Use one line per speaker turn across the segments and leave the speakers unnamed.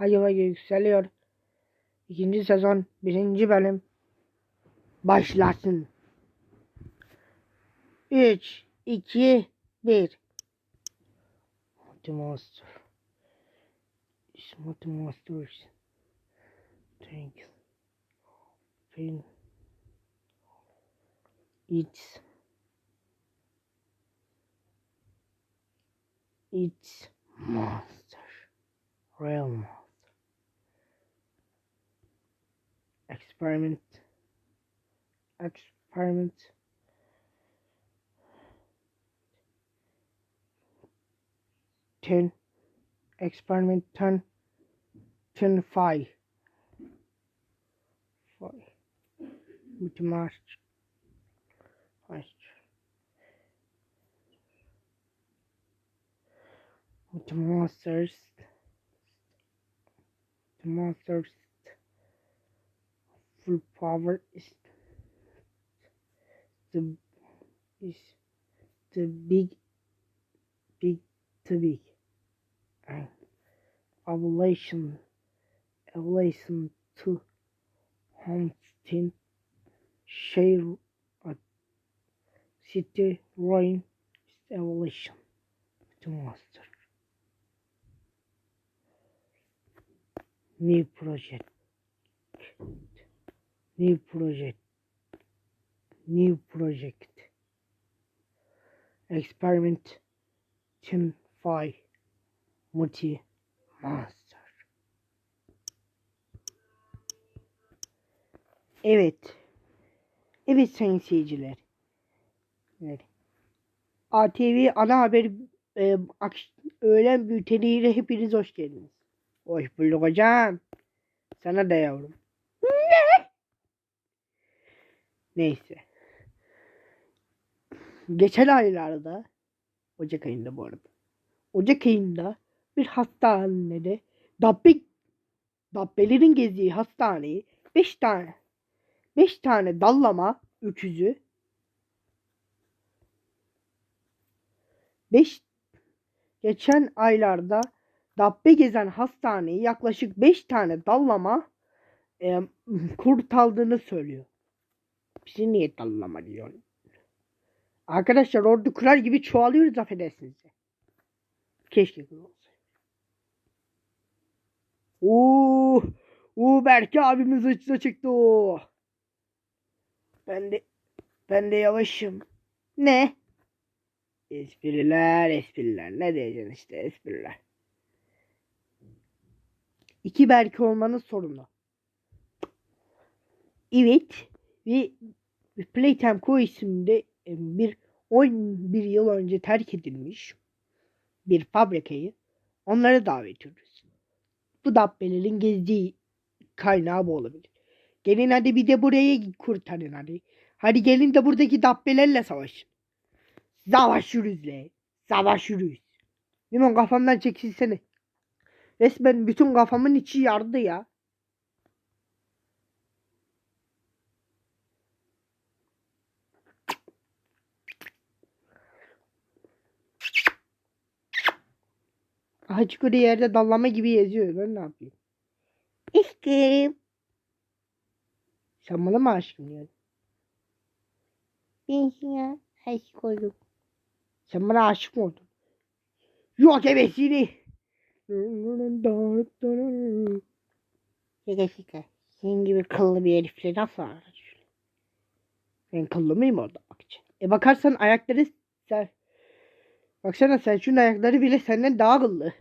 Hayva yükseliyor. İkinci sezon birinci bölüm başlasın. 3, 2, 1. Monster. Smart Monsters. Thank you. Pain. It's It's monster. Real Experiment. Experiment. Ten. Experiment ten. Ten five. Five. With. March. With monsters. The monsters. Full power is the is the big big to big and ovulation to hunting share a city rain evolution to master. New project new project new project experiment team 5 multi monster Evet. Evet sayın seyirciler. Evet. ATV ana haber e, öğlen bülteniyle hepiniz hoş geldiniz. Hoş bulduk hocam. Sana da yavrum. Ne? Neyse. Geçen aylarda Ocak ayında bu arada. Ocak ayında bir hastanede dabbe dabbelerin gezdiği hastaneyi 5 tane 5 tane dallama öküzü 5 geçen aylarda dabbe gezen hastaneyi yaklaşık 5 tane dallama e, kurtardığını söylüyor. Bizi niye dallama diyor? Arkadaşlar ordu kurar gibi çoğalıyoruz affedersiniz. Keşke kız olsaydı. Oo, oo Berke abimiz hıçla çıktı. Ben de ben de yavaşım. Ne? Espriler, espriler. Ne diyeceksin işte espriler. İki Berke olmanın sorunu. Evet. Ve Playtime Co isimli e, bir 11 yıl önce terk edilmiş bir fabrikayı onlara davet ediyoruz. Bu dabbelerin gezdiği kaynağı bu olabilir. Gelin hadi bir de burayı kurtarın hadi. Hadi gelin de buradaki dabbelerle savaşın. Savaşırız le. Savaşırız. Limon kafamdan çekilsene. Resmen bütün kafamın içi yardı ya. Hıçkırı yerde dallama gibi yazıyor. Ben ne yapayım? İşkim. Sen bana mı aşkım diyorsun? Ben sana aşık oldum. Sen bana aşık mı oldun? Yok ebesini. Şaka şaka. Senin gibi kıllı bir herifle nasıl arar? Ben kıllı mıyım orada bakacağım. E bakarsan ayakları sen... Baksana sen şunun ayakları bile senden daha kıllı.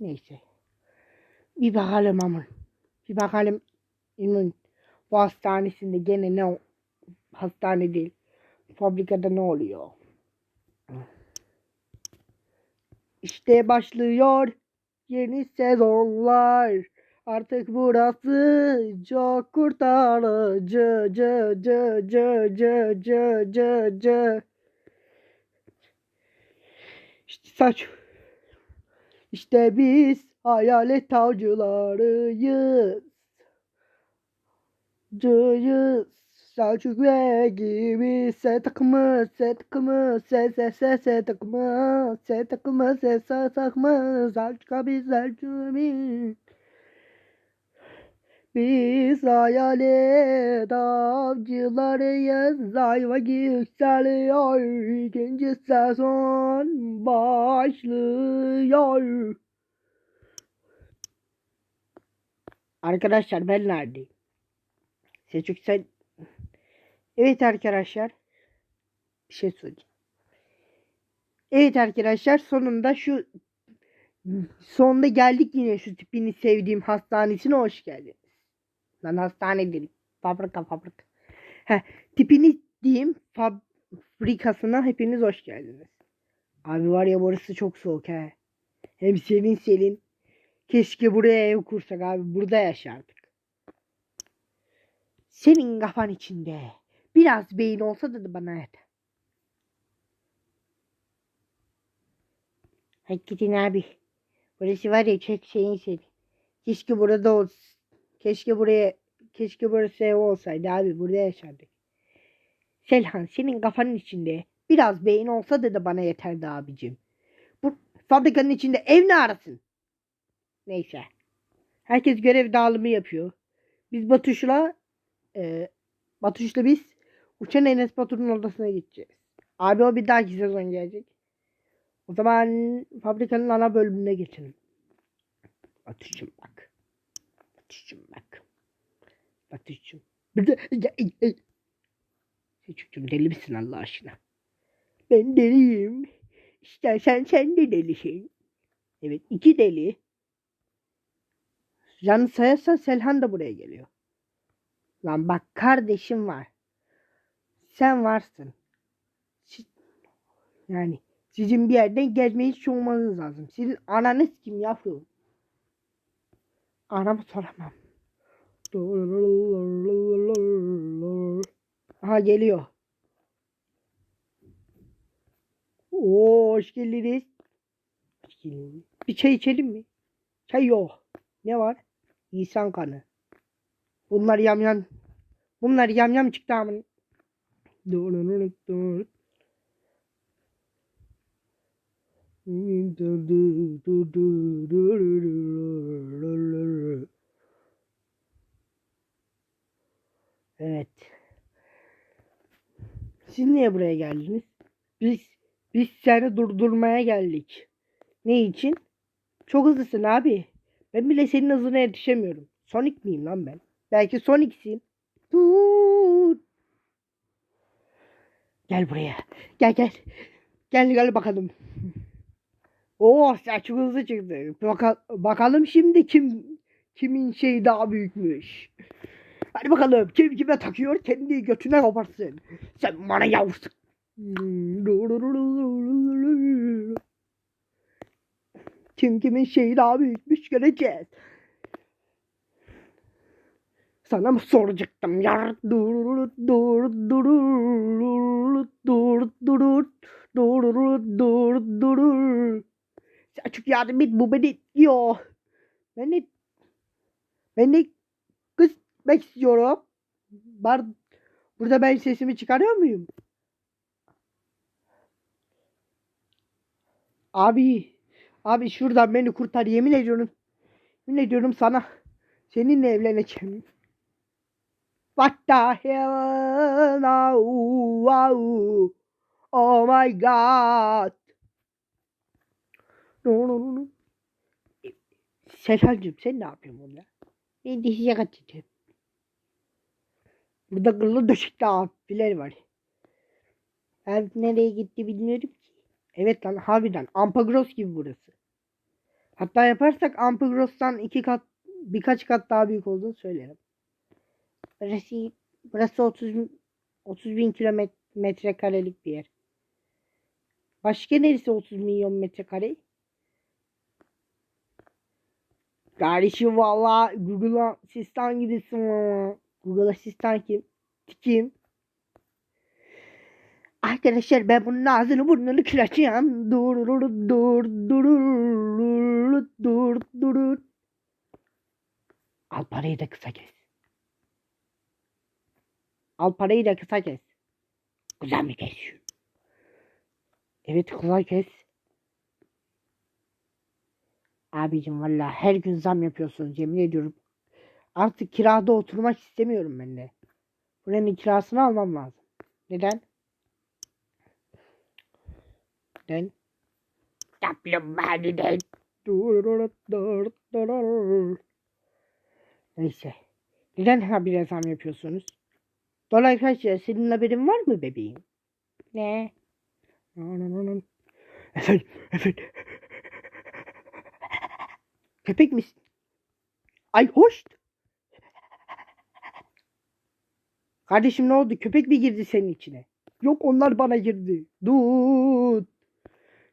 Neyse. Bir bakalım aman. Bir bakalım İlmin bu hastanesinde gene ne hastane değil. Fabrikada ne oluyor? İşte başlıyor yeni sezonlar. Artık burası çok kurtarıcı. Cı cı cı cı cı cı cı. Saç. İşte biz hayalet avcılarıyız. Cıyız. Selçuk ve gibi se takımı se takımı se se se se takımı se takımı se se takımı Selçuk abi Selçuk abi biz hayalet avcılarıyız Ayva yükseliyor ikinci sezon başlıyor Arkadaşlar ben neredeyim? Selçuk sen... Evet arkadaşlar. Bir şey söyleyeceğim. Evet arkadaşlar sonunda şu sonunda geldik yine şu tipini sevdiğim hastanesine hoş geldiniz. Lan hastane dedik. Fabrika fabrika. Heh, tipini diyeyim fabrikasına hepiniz hoş geldiniz. Abi var ya burası çok soğuk he. Hem senin selin. Keşke buraya ev kursak abi. Burada yaşardık. Senin kafan içinde biraz beyin olsa da bana yeter. Gidin abi. Burası var ya çok şeyin seni. Keşke burada olsun. Keşke buraya keşke burası ev olsaydı abi. Burada yaşardık. Selhan senin kafanın içinde biraz beyin olsa da, bana yeterdi abicim. Bu fabrikanın içinde ev ne arasın? Neyse. Herkes görev dağılımı yapıyor. Biz Batuş'la e, Batuş'la biz Uçan Enes Batur'un odasına gideceğiz. Abi o bir dahaki sezon gelecek. O zaman fabrikanın ana bölümüne geçelim. Batuş'cum bak. Batuş'cum bak. Batuş'cum. Çocukcum deli misin Allah aşkına? Ben deliyim. İstersen sen de delisin. Evet iki deli. Canı sayarsan Selhan da buraya geliyor. Lan bak kardeşim var. Sen varsın. Yani sizin bir yerden gezmeyi hiç olmanız lazım. Sizin ananız kim yavrum? Anamı soramam. Aha geliyor. Oo hoş geldiniz. Hoş geldiniz. Bir çay içelim mi? Çay yok. Ne var? İnsan kanı. Bunlar yamyam. Bunlar yamyam çıktı amın. Evet. Siz niye buraya geldiniz? Biz biz seni durdurmaya geldik. Ne için? Çok hızlısın abi. Ben bile senin hızına yetişemiyorum. Sonic miyim lan ben? Belki Sonic'sin. Dur. Gel buraya. Gel gel. Gel gel bakalım. Oo saçım hızlı çıktı. Baka bakalım şimdi kim kimin şeyi daha büyükmüş. Hadi bakalım kim kime takıyor kendi götüne koparsın. Sen bana yavrusun. Kim kimin şeyi daha büyükmüş göreceğiz. Sana mı soracaktım ya? Dur dur dur dur dur dur dur dur Selçuk yardım et bu beni diyor. Ben de de kızmak istiyorum. Bar, burada ben sesimi çıkarıyor muyum? Abi Abi şuradan beni kurtar yemin ediyorum. Yemin ediyorum sana. Seninle evleneceğim. What the hell now? Oh my god. No no no. Selhancığım sen ne yapıyorsun burada? Ben dişe kaçacağım. Burada kıllı döşekli abiler var. Ben nereye gitti bilmiyorum ki. Evet lan harbiden Ampagros gibi burası. Hatta yaparsak Ampagros'tan iki kat birkaç kat daha büyük olduğunu söylerim. Burası, burası 30, 30 bin kilometre karelik bir yer. Başka neresi 30 milyon metrekare? Kardeşim valla Google asistan gibisin ama. Google asistan kim? Kim? Arkadaşlar ben bunun ağzını burnunu kıracağım. Dur dur dur dur dur dur dur. Al parayı da kısa kes. Al parayı da kısa kes. Güzel mi kesiyor? Evet kısa kes. Abicim valla her gün zam yapıyorsunuz yemin ediyorum. Artık kirada oturmak istemiyorum ben de. Buranın kirasını almam lazım. Neden? Neden? Kaplumbağa'dan. Neyse. Neden habire zam yapıyorsunuz? Dolar kaç lira? Senin haberin var mı bebeğim? Ne? Efendim, efendim. Köpek misin? Ay hoş. Kardeşim ne oldu? Köpek mi girdi senin içine? Yok onlar bana girdi. Dur.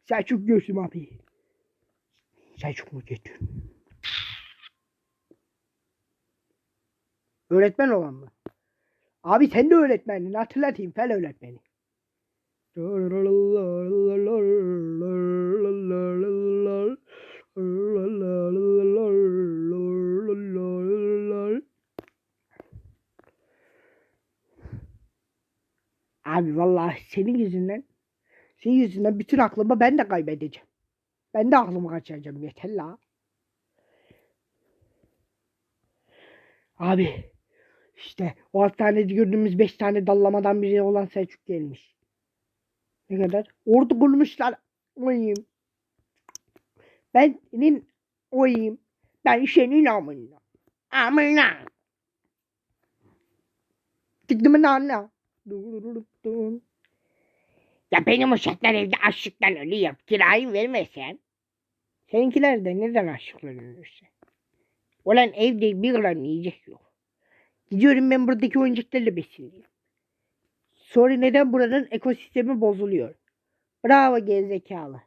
Selçuk Göğsüm abi. Selçuk mu getir? Öğretmen olan mı? Abi sen de öğretmendin. Hatırlatayım. Fen öğretmeni. Abi vallahi senin yüzünden senin yüzünden bütün aklımı ben de kaybedeceğim. Ben de aklımı kaçıracağım yeter la. Abi işte o hastanede gördüğümüz beş tane dallamadan biri olan Selçuk gelmiş. Ne kadar? Ordu kurmuşlar. Oyayım. Ben senin oyayım. Ben senin amına. Amına. Tıklımın anne. Ya benim uşaklar evde açlıktan ölüyor. Kirayı vermesen. Seninkiler de neden açlıktan ölürse? Ulan evde bir gram yiyecek yok. Gidiyorum ben buradaki oyuncaklarla besleniyorum. Sonra neden buranın ekosistemi bozuluyor? Bravo gerizekalı.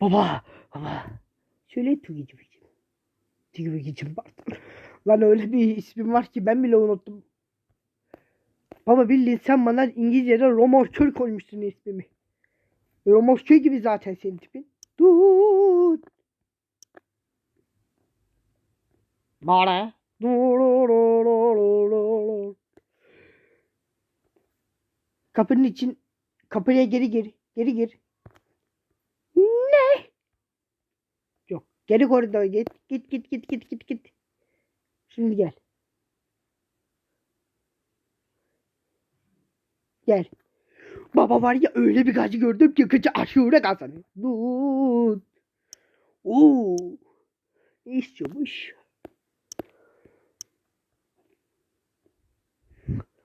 Baba, baba. Söyle Tugicim. Tugicim pardon. Lan öyle bir ismim var ki ben bile unuttum. Baba bildiğin sen bana İngilizce'de romorkör koymuşsun ismimi. Romorkör gibi zaten senin tipin. Dur. Bana. Kapının için kapıya geri gir. Geri gir. Ne? Yok. Geri koridora git. Git git git git git git. Şimdi gel. Gel. Baba var ya öyle bir gacı gördüm ki kıçı aşure kazanıyor. Dur. Oo. Ne istiyormuş?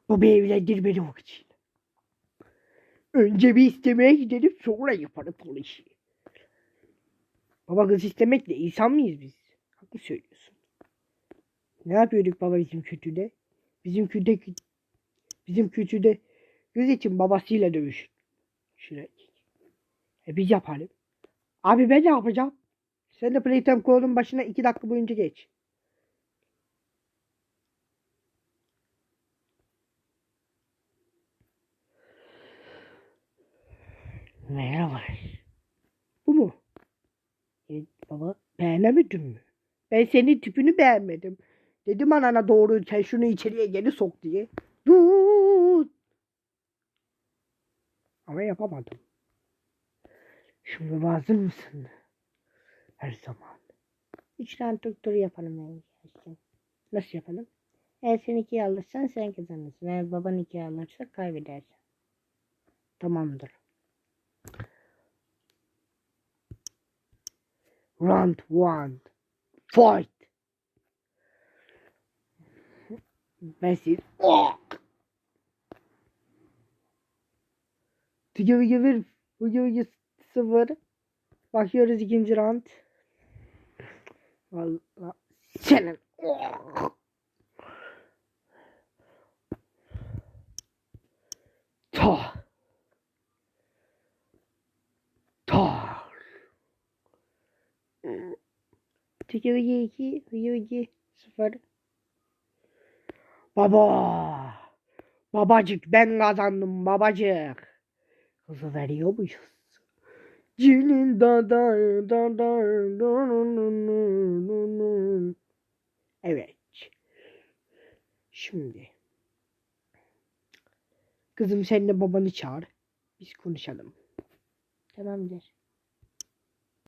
Baba evlendir beni o için. Önce bir istemeye gidelim sonra yaparız o işi. Baba kız istemekle insan mıyız biz? Haklı söylüyorsun. Ne yapıyorduk baba bizim kötüde? Bizim kötüde bizim kötüde göz için babasıyla dövüş. Şuraya. E biz yapalım. Abi ben ne yapacağım? Sen de Playtime kolunun başına iki dakika boyunca geç. Merhaba. Bu mu? Evet baba beğenemedin mi? Ben senin tipini beğenmedim. Dedim anana doğru sen şunu içeriye geri sok diye. Dur. Ama yapamadım. Şimdi hazır mısın? Her zaman. Üç tane doktoru yapalım ben. Nasıl yapalım? Eğer sen ikiye alırsan sen kazanırsın. Eğer baban ikiye alırsa kaybedersin. Tamamdır. Round one. Fight. Messi. Oh. Tıgı vıgı bir. Vıgı vıgı sıfır. Bakıyoruz ikinci round. Vallahi senin. Oh. Ta. Ta. Tıgı vıgı iki. Vıgı vıgı sıfır. Baba. Babacık ben kazandım babacık. Kızı veriyormuşuz. Cinin da da da da Evet. Şimdi. Kızım sen de babanı çağır. Biz konuşalım.
Tamamdır.